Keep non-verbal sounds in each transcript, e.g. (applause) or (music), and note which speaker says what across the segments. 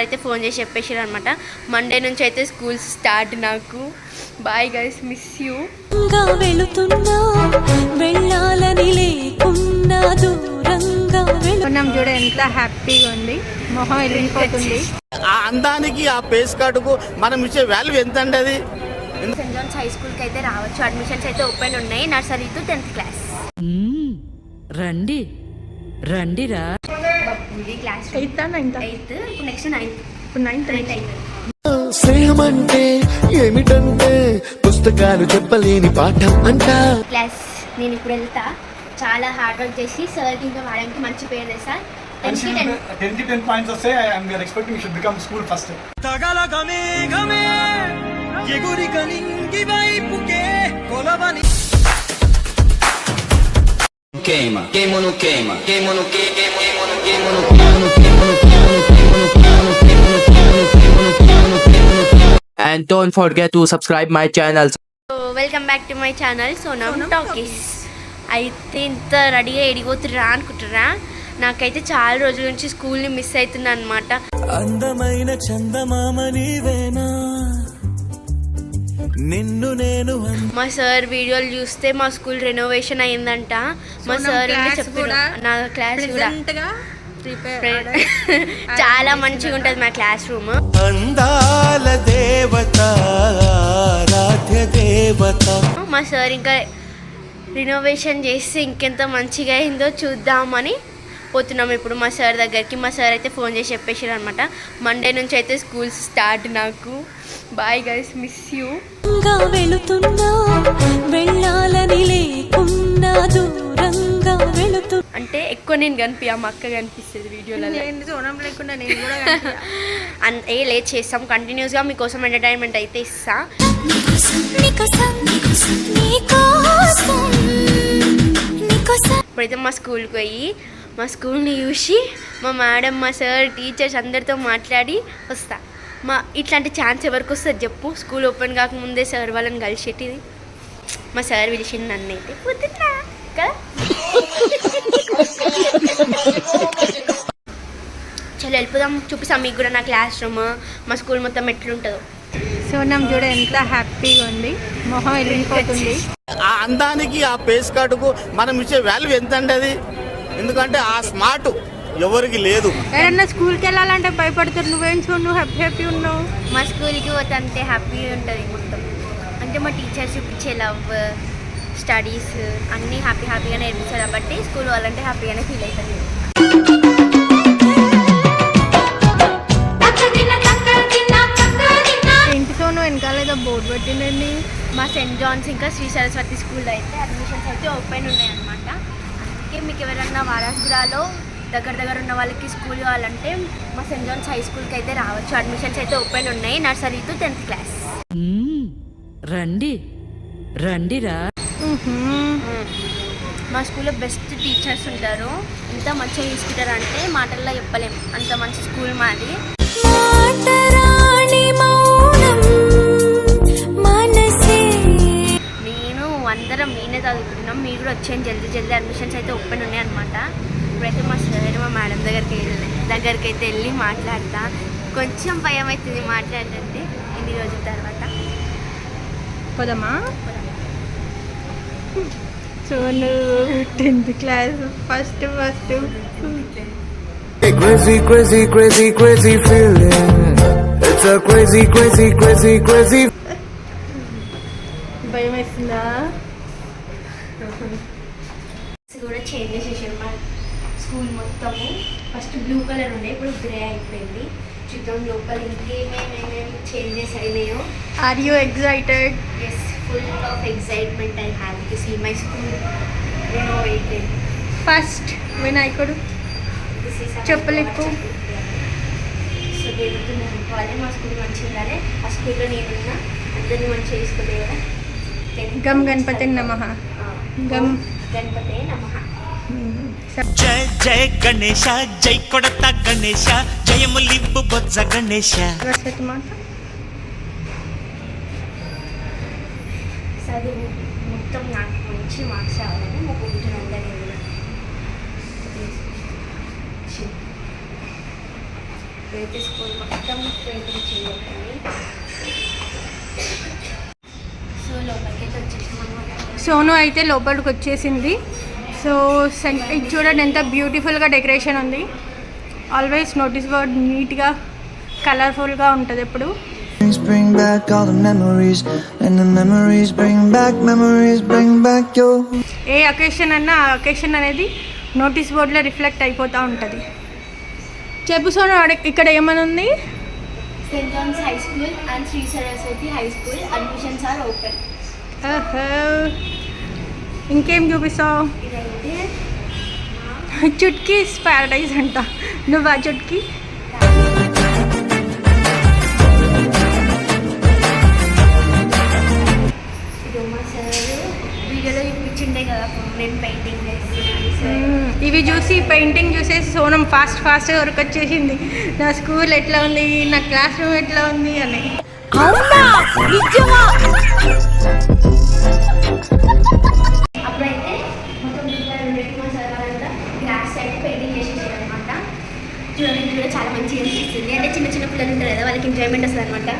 Speaker 1: Sir అయితే phone చేసి చెప్పేసారు అనమాట మండే నుంచి అయితే స్కూల్ స్టార్ట్ నాకు. బాయ్ గైస్ మిస్ యూ
Speaker 2: వెళుతున్నా వెళ్ళాలని లేకున్నా దూరంగా వెళు
Speaker 3: కొన్నాం చూడ ఎంత హ్యాపీగా ఉంది. మొహం వెళ్ళిపోతుంది
Speaker 4: ఆ అందానికి ఆ పేస్ కార్డుకు మనం ఇచ్చే వాల్యూ ఎంత అండి అది
Speaker 1: సెంట్ జాన్స్ హై స్కూల్కి అయితే రావచ్చు. అడ్మిషన్స్ అయితే ఓపెన్ ఉన్నాయి. Nursery to tenth class.
Speaker 5: రండి. రండిరా.
Speaker 1: ఇది క్లాస్
Speaker 3: ఎయిత్ నైన్త్
Speaker 1: ఎయిత్ ఇప్పుడు నెక్స్ట్ నైన్త్
Speaker 3: ఇప్పుడు నైన్త్
Speaker 6: స్నేహం అంటే ఏమిటంటే పుస్తకాలు చెప్పలేని పాఠం అంట.
Speaker 1: క్లాస్ నేను ఇప్పుడు వెళ్తా. చాలా హార్డ్ వర్క్ చేసి సార్కి ఇంకా మేడంకి మంచి పేరు తెస్తా టెన్
Speaker 7: టెన్ పాయింట్స్ వస్తే and we're expecting you should become school first
Speaker 8: queima, queima no queima, queima no que, queima, queima no queima no queima no queima no queima no queima no queima no queima no queima no queima no queima no queima no queima
Speaker 9: and don't forget to subscribe my channel
Speaker 1: welcome back to my channel Sonam talkies అయితే ఇంత రెడీగా ఎడిగిపోతుర్రా అనుకుంటుర్రా నాకైతే చాలా రోజుల నుంచి స్కూల్ని miss అవుతున్నా అనమాట
Speaker 6: అందమైన చందమామ నీవేనా నిన్ను నేను
Speaker 1: మా సార్ వీడియోలు చూస్తే మా స్కూల్ రెనోవేషన్ అయిందంట. మా సార్ నా క్లాస్ కూడా (laughs) చాలా మంచిగా ఉంటుంది మా క్లాస్ రూమ్
Speaker 6: అందాల దేవత దేవత.
Speaker 1: మా సార్ ఇంకా రినోవేషన్ చేస్తే ఇంకెంత మంచిగా అయిందో చూద్దామని పోతున్నాం ఇప్పుడు మా సార్ దగ్గరికి. మా సార్ అయితే ఫోన్ చేసి చెప్పేసారు అనమాట మండే నుంచి అయితే స్కూల్ స్టార్ట్ నాకు. బాయ్ గైస్ మిస్ యూ
Speaker 2: దూరంగా వెళుతున్నా వెళ్ళాలని లేకున్నా దూరంగా వెళుతు.
Speaker 1: అంటే ఎక్కువ నేను కనిపించా మా అక్క కనిపిస్తుంది వీడియోలలో.
Speaker 3: నేను సోనం లేకుండా నేను కూడా (laughs)
Speaker 1: ఏ లేట్ చేస్తాం. కంటిన్యూస్గా మీకోసం ఎంటర్టైన్మెంట్ అయితే ఇస్తా. ఇప్పుడైతే మా స్కూల్కి పోయి మా స్కూల్ని చూసి మా మేడం మా సార్ టీచర్స్ అందరితో మాట్లాడి వస్తా. మా ఇట్లాంటి ఛాన్స్ ఎవరికి వస్తుంది చెప్పు. స్కూల్ ఓపెన్ కాకముందే సార్ వాళ్ళని కలిసేటిది మా సార్ పిలిచింది నన్ను అయితే. పొద్దున్నా కదా? చలో వెళ్ళిపోదాం. చూపిస్తాం మీకు కూడా నా క్లాస్ రూమ్. మా స్కూల్ మొత్తం ఎట్లుంటుందో.
Speaker 3: సోనం చూడ ఎంత హ్యాపీగా ఉంది. మొహం వెళ్ళిపోతుంది
Speaker 4: ఆ అందానికి ఆ పేస్ కార్డుకు మనం ఇచ్చే వాల్యూ ఎంత అండి అది? ఎందుకంటే ఆ స్మార్ట్. ఎవరికి లేదు.
Speaker 3: ఎవరన్నా స్కూల్కి వెళ్ళాలంటే భయపడతారు. నువ్వేం చూడు నువ్వు హ్యాపీ హ్యాపీ ఉన్నావు.
Speaker 1: మా స్కూల్కి పోతే అంతే హ్యాపీ ఉంటుంది మొత్తం. అంటే మా టీచర్స్ చూపించే లవ్ స్టడీస్ అన్నీ హ్యాపీ హ్యాపీగా నేర్పిస్తారు కాబట్టి స్కూల్ వాళ్ళంటే హ్యాపీగానే ఫీల్ అవుతుంది
Speaker 3: వెనకాల ఏదో బోర్డు పెట్టిందండి.
Speaker 1: మా సెంట్ జాన్స్ ఇంకా శ్రీ సరస్వతి స్కూల్లో అయితే అడ్మిషన్స్ అయితే ఓపెన్ ఉన్నాయి అనమాట అందుకే మీకు ఎవరన్నా వారాసురాలో దగ్గర దగ్గర ఉన్న వాళ్ళకి స్కూల్ కావాలంటే మా సెంట్ జాన్స్ హై స్కూల్కి అయితే రావచ్చు. అడ్మిషన్స్ అయితే ఓపెన్ ఉన్నాయి. Nursery to tenth class.
Speaker 5: రండి. రండిరా.
Speaker 1: మా స్కూల్లో బెస్ట్ టీచర్స్ ఉంటారు. ఎంత మంచిగా తీసుకుంటారు అంటే మాటల్లో చెప్పలేం. అంత మంచి స్కూల్ మాది.
Speaker 2: మాటరాని మౌనం మనసే.
Speaker 1: నేను అందరం నేనే చదువుకుంటున్నాం. మీరు కూడా వచ్చేయండి. జల్దీ జల్దీ. అడ్మిషన్స్ అయితే ఓపెన్ ఉన్నాయి అనమాట ఇప్పుడైతే మా సార్ మా మేడం దగ్గరికి వెళ్ళి దగ్గరికి అయితే వెళ్ళి మాట్లాడతా. కొంచెం భయం అవుతుంది మాట్లాడంటే ఇన్ని రోజుల తర్వాత.
Speaker 3: పోదామా? Sonu tenth class first first.
Speaker 6: Crazy crazy crazy crazy feeling. It's a crazy crazy crazy crazy
Speaker 3: భయం వేస్తుందా?
Speaker 1: కూడా చేంజ్ చేసేసారు స్కూల్ మొత్తము. ఫస్ట్ బ్లూ కలర్ ఉండే ఇప్పుడు గ్రే అయిపోయింది. చూద్దాం లోపల ఇంకేమేమేమేమి changes అయినాయో.
Speaker 3: Are you excited
Speaker 1: yes full of excitement I have to see my school renovated
Speaker 3: first వినాయకుడు చెప్పలేకు.
Speaker 1: సో దేవుడికి అనుకోవాలి మా స్కూల్ మంచిగా ఉండాలి ఆ స్కూల్లో నేనున్నా. అందరినీ మంచిగా తీసుకుంటే కదా
Speaker 3: గమ్ గణపతి నమ. గమ్
Speaker 1: గణపతే నమః.
Speaker 10: జయ జయ గణేಶ జై కొడత గణేಶ జయములింపు బొజ్జ గణేశ.
Speaker 3: సరస్వతి మాత
Speaker 1: చదువు మొత్తం నాకు మంచి మార్క్స్ రావాలని మొక్కుకుంటున్నాను అందరినీ కూడా. ఇప్పుడైతే స్కూల్ మొత్తం పెయింటింగ్ చేయాలి. సో లోపలికి అయితే వచ్చేసాం అనమాట
Speaker 3: సోను అయితే లోపలికి వచ్చేసింది. సో ఇది చూడండి ఎంత బ్యూటిఫుల్గా డెకరేషన్ ఉంది. ఆల్వేస్ నోటీస్ బోర్డ్ నీట్గా కలర్ఫుల్గా ఉంటుంది ఎప్పుడు
Speaker 6: Bring back all the memories, and the memories bring back memories, bring back your.
Speaker 3: ఏ అకేషన్ అన్నా ఆ అకేషన్ అనేది నోటీస్ బోర్డులో రిఫ్లెక్ట్ అయిపోతూ ఉంటుంది. చెప్పు సోను ఇక్కడ ఏమని ఉంది?
Speaker 1: Saint John's high school and Shri Saraswati high school admissions are open
Speaker 3: ఆహా. ఇంకేం చూపిస్తావు? చుట్కీస్ ప్యారడైజ్ అంట. నువ్వా చుట్కీ. ఇవి చూసి పెయింటింగ్ చూసేసి సోనం ఫాస్ట్ ఫాస్ట్గా వరకు వచ్చేసింది నా స్కూల్ ఎట్లా ఉంది? నా క్లాస్ రూమ్ ఎట్లా ఉంది అని
Speaker 1: అప్పుడైతే మొత్తం రెండు మా సార్ వాళ్ళంతా గ్లాస్ సైడ్ పెయింటింగ్ చేసేసారు అనమాట చూడండి ఇది కూడా చాలా మంచిగా అనిపిస్తుంది అంటే చిన్న చిన్న పిల్లలు ఉంటారు కదా వాళ్ళకి ఎంజాయ్మెంట్ వస్తుంది అనమాట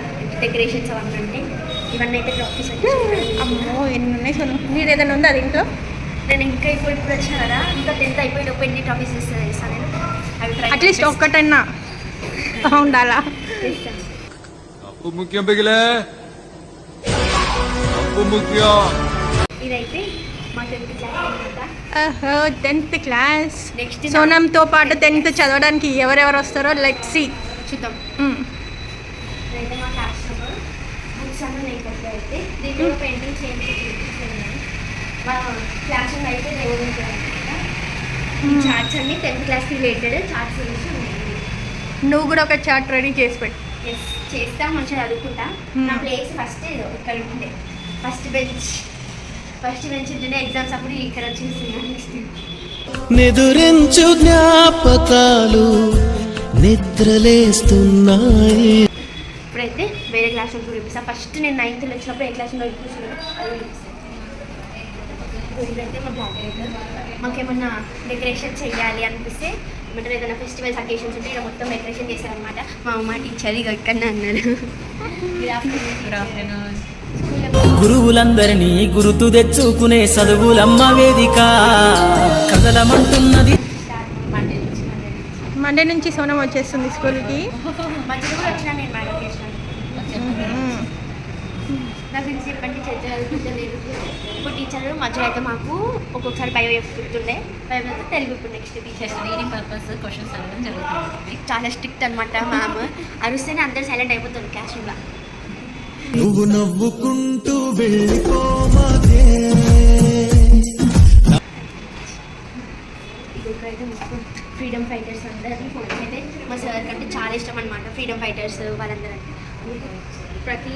Speaker 1: డెకరేషన్స్ అవన్నీ అంటే ఇవన్నీ అయితే ట్రాఫీస్
Speaker 3: అమ్మో ఎన్ని ఉన్నాయి సోనం? నీది ఏదైనా ఉందా అది ఇంట్లో?
Speaker 1: నేను ఇంకా ఇప్పుడు ఇప్పుడు వచ్చిన కదా ఇంకా టెన్త్ అయిపోయిన ఎన్ని ట్రాఫీస్ ఇస్తాను ఇస్తాను నేను?
Speaker 3: అట్లీస్ట్
Speaker 1: చేస్తాను.
Speaker 3: ఒక్కటైనా ఉండాలా?
Speaker 1: చేస్తాను.
Speaker 6: అప్పు ముఖ్యం పిగిలే. అప్పు ముఖ్యం.
Speaker 1: ఇదైతే మా టెన్త్ క్లాస్ అనమాట
Speaker 3: టెన్త్ క్లాస్
Speaker 1: నెక్స్ట్
Speaker 3: సోనంతో పాటు టెన్త్ చదవడానికి ఎవరెవరు వస్తారో లెట్ సి
Speaker 1: చూద్దాం. ఇదైతే మా క్లాస్ రూమ్ బుక్స్ అన్నీ నేను అయితే దీంట్లో పెయింటింగ్ చేయించి మా క్లాస్ రూమ్ అయితే దేవుడు చార్ట్స్ అన్ని టెన్త్ క్లాస్ రిలేటెడ్ చార్ట్స్ గురించి ఉన్నాయి.
Speaker 3: నువ్వు కూడా ఒక చార్ట్ రెడీ చేసి పెట్టు.
Speaker 1: ఎస్ చేస్తా మంచిగా చదువుకుంటా. నా ప్లేస్ ఫస్ట్ ఇక్కడ ఉండే. ఫస్ట్ బెంచ్ ఫస్ట్ బెంచ్ ఉంటుండే ఎగ్జామ్స్ అప్పుడు ఇక్కడ వచ్చేసింది నెక్స్ట్
Speaker 10: నిదురించు జ్ఞాపకాలు నిద్రలేస్తున్నాయి.
Speaker 1: ఇప్పుడైతే వేరే క్లాస్ రూమ్ చూపిస్తాను ఫస్ట్ నేను నైన్త్లో వచ్చినప్పుడు ఏ క్లాస్ రూమ్లో మాకేమన్నా డెకరేషన్ చేయాలి అనిపిస్తే ఏమంటారు ఏదైనా ఫెస్టివల్స్ అకేషన్స్ ఉంటే ఇక్కడ మొత్తం డెకరేషన్ చేశారనమాట మా అమ్మ టీచర్ ఇక ఇక్కడ అన్నారు.
Speaker 10: గురువులందరినీ గురుతు తెచ్చుకునే చదువులమ్మ వేదిక. కదలమంటున్నది.
Speaker 1: మండే నుంచి మండే నుంచి.
Speaker 3: మండే నుంచి సోనం వచ్చేస్తుంది స్కూల్కి.
Speaker 1: మధ్యలో కూడా వచ్చినా నేను మేడం చేసినాను నా గురించి చెప్పండి చదువుకుంటలేదు ఇప్పుడు టీచర్ మధ్యలో అయితే మాకు ఒక్కొక్కసారి బయో చెప్తుండే. బయో అయితే తెలుగు ఇప్పుడు next teacher reading purpose questions అడగడం జరుగుతుంది. చాలా స్ట్రిక్ట్ అనమాట మ్యామ్ అరుస్తేనే అందరు సైలెంట్ అయిపోతుంది క్లాస్ రూమ్లో
Speaker 10: నువ్వు నవ్వుకుంటూ
Speaker 1: మొత్తం ఫ్రీడమ్ ఫైటర్స్ అందరినీ ఫోటోస్ అయితే మా సార్ కంటే చాలా ఇష్టం అనమాట ఫ్రీడమ్ ఫైటర్స్ వాళ్ళందరూ ప్రతి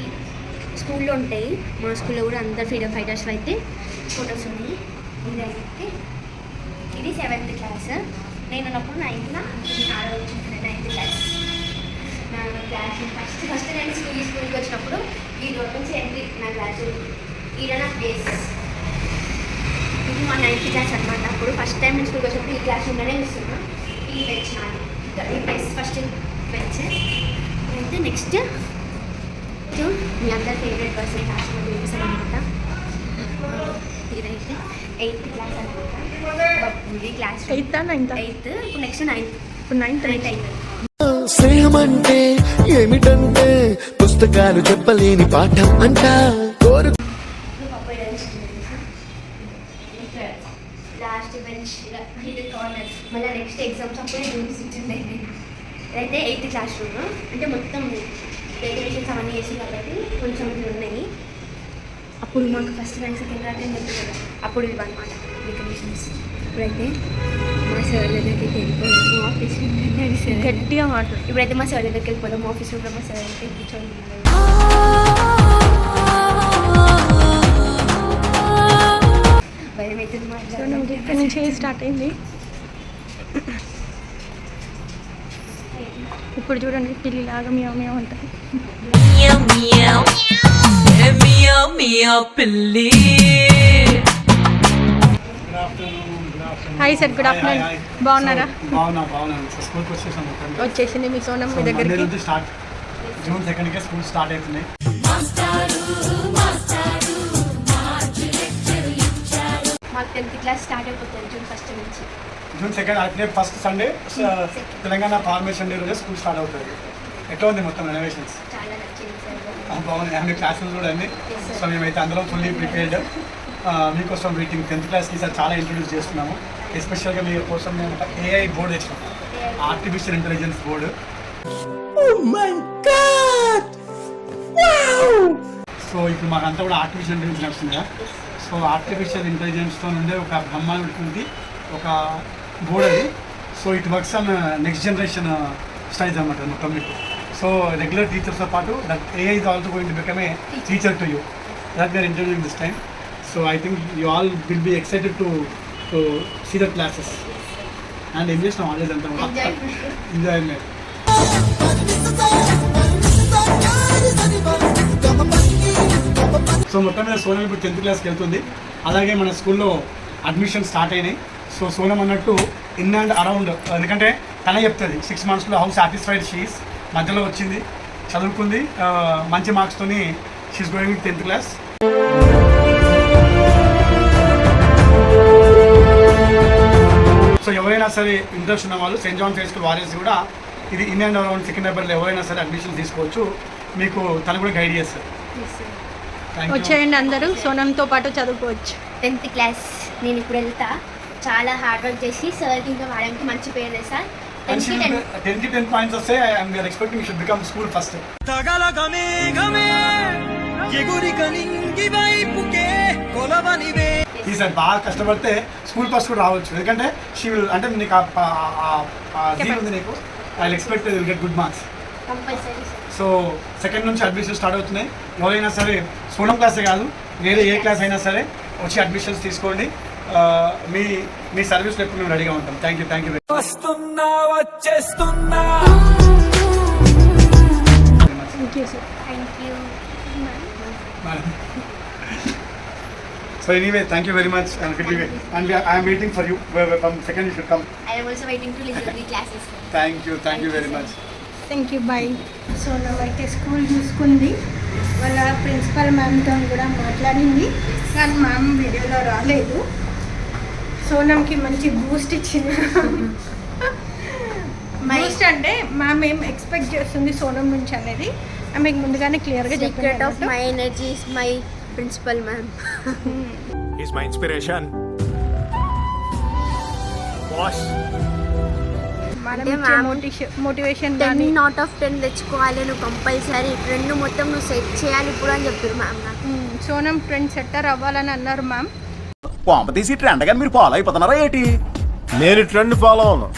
Speaker 1: స్కూల్లో ఉంటాయి. మా స్కూల్లో కూడా అందరు ఫ్రీడమ్ ఫైటర్స్ అయితే ఫొటోస్ ఉన్నాయి. ఇదైతే ఇది సెవెంత్ క్లాస్. నేను ఉన్నప్పుడు నైన్త్ నైన్త్ క్లాస్. నా క్లాస్ ఫస్ట్ ఫస్ట్ నేను స్కూల్ స్కూల్కి వచ్చినప్పుడు ఈ రోడ్ నుంచి ఎంట్రీ నా క్లాస్. ఈడ నా ప్లేస్ ఇది మా నైన్త్ క్లాస్ అనమాట అప్పుడు ఫస్ట్ టైం నేను స్కూల్కి వచ్చినప్పుడు ఈ క్లాస్ ఉండనే చూస్తున్నా. ఈ బెంచ్ నాది. ఈ ప్లేస్ ఫస్ట్ బెంచ్ అయితే నెక్స్ట్ మీ అందరి ఫేవరెట్ పర్సన్ క్లాస్ రూమ్ చూపిస్తాను అనమాట ఇదైతే ఎయిత్ క్లాస్ అనమాట క్లాస్
Speaker 3: ఎయిత్ నైన్త్
Speaker 1: ఎయిత్ ఇప్పుడు నెక్స్ట్ నైన్త్
Speaker 3: ఇప్పుడు నైన్త్
Speaker 1: నైన్త్ అయింది.
Speaker 6: స్నేహమంటే ఏమిటంటే పుస్తకాలు చెప్పలేని పాఠం అంట. కోరు
Speaker 1: లాస్ట్ బెంచ్ ఇది కార్నర్ మళ్ళీ నెక్స్ట్ ఎగ్జామ్స్ అప్పుడే చూపిస్తుండే అయితే ఎయిత్ క్లాస్ రూమ్ అంటే మొత్తం డెకరేషన్స్ అవన్నీ చేసి కాబట్టి కొంచెం ఇవి ఉన్నాయి. అప్పుడు మాకు ఫస్ట్ ర్యాంక్ సెకండ్ ర్యాంక్ అని కదా. అప్పుడు ఇవి అనమాట డెకరేషన్స్. ఇప్పుడైతే మా సార్ దగ్గరికి వెళ్ళిపోయాము ఆఫీస్
Speaker 3: గట్టిగా మాట్లాడు.
Speaker 1: ఇప్పుడైతే మా సార్ దగ్గరికి వెళ్ళిపోదాం. ఆఫీస్ రూమ్లో మా సార్ అయితే కూర్చొని భయం అవుతుంది
Speaker 3: స్టార్ట్ అయింది. ఇప్పుడు చూడండి పిల్లి లాగా మియావ్ మియావ్ ఉంటుంది హాయ్ సార్ గుడ్ ఆఫ్టర్నూన్ బాగున్నారా? వచ్చేసింది మీ సోనం మీ దగ్గరికి.
Speaker 7: జూన్ సెకండ్కే స్కూల్ స్టార్ట్ అవుతున్నాయి
Speaker 1: మాకు టెన్త్ క్లాస్ స్టార్ట్ అయిపోతుంది జూన్ ఫస్ట్ నుంచి.
Speaker 7: జూన్ సెకండ్ అట్లే first Sunday Telangana formation day రోజే స్కూల్ స్టార్ట్ అవుతుంది. ఎట్లా ఉంది మొత్తం రెనోవేషన్స్
Speaker 1: చాలా నచ్చింది సార్.
Speaker 7: బాగున్నాయి అన్ని క్లాసులు కూడా అన్ని. సో మేమైతే అందరం ఫుల్లీ ప్రిపేర్డ్ మీకోసం వెయిటింగ్ టెన్త్ క్లాస్కి సార్ చాలా ఇంట్రొడ్యూస్ చేస్తున్నాము. ఎస్పెషల్గా మీ కోసం మేము ఒక ఏఐ బోర్డు తెచ్చినాం. ఆర్టిఫిషియల్ ఇంటెలిజెన్స్ బోర్డు సో ఇప్పుడు మాకంతా కూడా ఆర్టిఫిషియల్ ఇంటెలిజెన్స్ నడుస్తుంది కదా సో ఆర్టిఫిషియల్ ఇంటెలిజెన్స్తో ఉండే ఒక బ్రహ్మాండ ఒక బోర్డ్ అది. So it works on next generation styles అనమాట మొత్తం మీకు సో రెగ్యులర్ టీచర్స్తో పాటు that AI is also going to become a teacher to you that we're interviewing this time so I think you all will be excited to to see the classes and ఏం చేసినాం already అంతా enjoyment so మొత్తం మీద సోనం ఇప్పుడు tenth క్లాస్కి వెళ్తుంది. అలాగే మన స్కూల్లో అడ్మిషన్ స్టార్ట్ అయినాయి. సో సోనం అన్నట్టు ఇన్ అండ్ అరౌండ్ ఎందుకంటే తనే చెప్తుంది సిక్స్ మంత్స్లో హౌస్ సాటిస్ఫైడ్ షీస్ మధ్యలో వచ్చింది చదువుకుంది మంచి మార్క్స్తోని she's going tenth class so ఎవరైనా సరే ఇంట్రెస్ట్ ఉన్న వాళ్ళు saint John face school warriors కూడా ఇది ఇన్ అండ్ అరౌండ్ సెకండ్ ఎవరైనా సరే అడ్మిషన్ తీసుకోవచ్చు. మీకు తను కూడా గైడ్ చేస్తారు.
Speaker 3: వచ్చేయండి అందరూ సోనంతో పాటు చదువుకోవచ్చు.
Speaker 1: టెన్త్ క్లాస్ నేను ఇప్పుడు వెళ్తా. చాలా హార్డ్ వర్క్ చేసి సార్కి ఇంకా మేడంకి మంచి పేరు తెస్తా టెన్త్కి టెన్
Speaker 7: టెన్కి టెన్ పాయింట్స్ వస్తే I'm we're expecting should become school first ఈసారి బాగా కష్టపడితే స్కూల్ ఫస్ట్ కూడా రావచ్చు. ఎందుకంటే షీ విల్ అంటే నీకు ఉంది నీకు. I expect will get good marks
Speaker 1: compulsory sir
Speaker 7: so second నుంచి అడ్మిషన్ స్టార్ట్ అవుతున్నాయి. ఎవరైనా సరే సోనం క్లాసే కాదు. వేరే ఏ క్లాస్ అయినా సరే వచ్చి అడ్మిషన్స్ తీసుకోండి. మీ మీ సర్వీస్లో ఎప్పుడు మేము రెడీగా ఉంటాం. Thank you thank you very
Speaker 10: వస్తున్నా వచ్చేస్తున్నా.
Speaker 7: Much
Speaker 3: thank you sir
Speaker 1: thank you
Speaker 7: So anyway, thank you very much and good evening. And we are, I am waiting for you. Where- where- From second you should come.
Speaker 1: I also waiting
Speaker 7: Thank you, thank you very much.
Speaker 3: Thank you bye Sonam అయితే school చూసుకుంది. వాళ్ళ principal మ్యామ్తో కూడా మాట్లాడింది. కానీ ma'am వీడియోలో రాలేదు. సోనంకి మంచి Boost ఇచ్చింది. బూస్ట్ అంటే మ్యామ్ ఏం ఎక్స్పెక్ట్ చేస్తుంది సోనం నుంచి అనేది? ఆమెకు ముందుగానే క్లియర్గా
Speaker 1: సీక్రెట్ ఆఫ్
Speaker 3: చెప్పారు
Speaker 1: my energy is my principal ma'am.
Speaker 3: మనం
Speaker 1: అంటే
Speaker 3: ఇచ్చే
Speaker 1: ma'am
Speaker 3: మోటివేషన్
Speaker 1: టెన్
Speaker 3: కానీ
Speaker 1: నాట్ ఆఫ్ టెన్ తెచ్చుకోవాలి నువ్వు కంపల్సరీ రెండు మొత్తం నువ్వు సెట్ చేయాలి ఇప్పుడు అని చెప్పారు మ్యామ్
Speaker 3: మ్, సోనం ట్రెండ్ సెట్టర్ అవ్వాలని అన్నారు మ్యామ్
Speaker 11: కొంప తీసి ట్రెండ్ కానీ మీరు ఫాలో అయిపోతున్నారా ఏంటి? నేను ట్రెండ్ ఫాలో అవును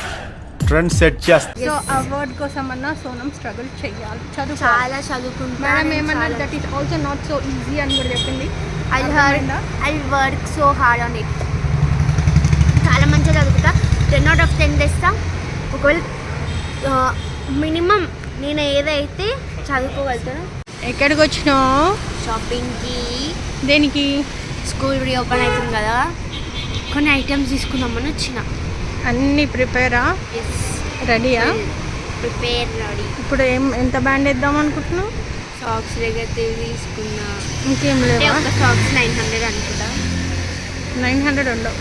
Speaker 11: ట్రెండ్ సెట్ చేస్తా.
Speaker 3: సో అవార్డ్ కోసం అన్నా సోనం స్ట్రగుల్ చేయాలి. చదువు
Speaker 1: చాలా చదువుకుంటా
Speaker 3: మేడం ఏమన్నారు? That is also not so easy అని కూడా చెప్పింది.
Speaker 1: I heard I work so hard on it చాలా మంచిగా చదువుతా టెన్ అవుట్ ఆఫ్ టెన్ తెస్తా. ఒకవేళ మినిమం నేను ఏదైతే చదువుకోగలుగుతానో
Speaker 3: ఎక్కడికి వచ్చినావు?
Speaker 1: షాపింగ్కి
Speaker 3: దేనికి?
Speaker 1: స్కూల్ రీఓపెన్ అవుతుంది కదా కొన్ని ఐటమ్స్ తీసుకుందామని వచ్చిన.
Speaker 3: అన్ని ప్రిపేరా?
Speaker 1: ఎస్
Speaker 3: రెడీయా
Speaker 1: ప్రిపేర్ రెడీ.
Speaker 3: ఇప్పుడు ఏం ఎంత బ్యాండ్ వేద్దాం అనుకుంటున్నావు?
Speaker 1: సాక్స్ దగ్గర తీసుకున్నా.
Speaker 3: ఇంకేం
Speaker 1: ఒక సాక్స్ నైన్ హండ్రెడ్ అనుకుంటా.
Speaker 3: నైన్ హండ్రెడ్ ఉండవు.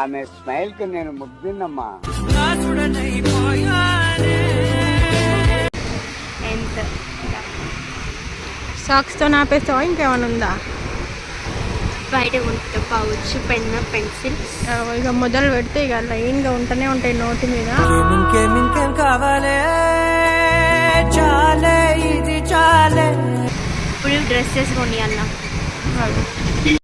Speaker 12: ఆమె స్మైల్కి నేను ముగ్గున్నమ్మా.
Speaker 1: ఎంత
Speaker 3: సాక్స్తో నాపేస్తావా? ఇంకేమైనా ఉందా?
Speaker 1: బయట కొంటే పౌచ్ పెన్ పెన్సిల్
Speaker 3: ఇక మొదలు పెడితే ఇక లైన్గా ఉంటూనే ఉంటాయి నోటి మీద.
Speaker 10: ఇంకేం ఇంకేం కావాలే? చాలే ఇది చాలే.
Speaker 1: ఇప్పుడు డ్రెస్సెస్ కొనియాల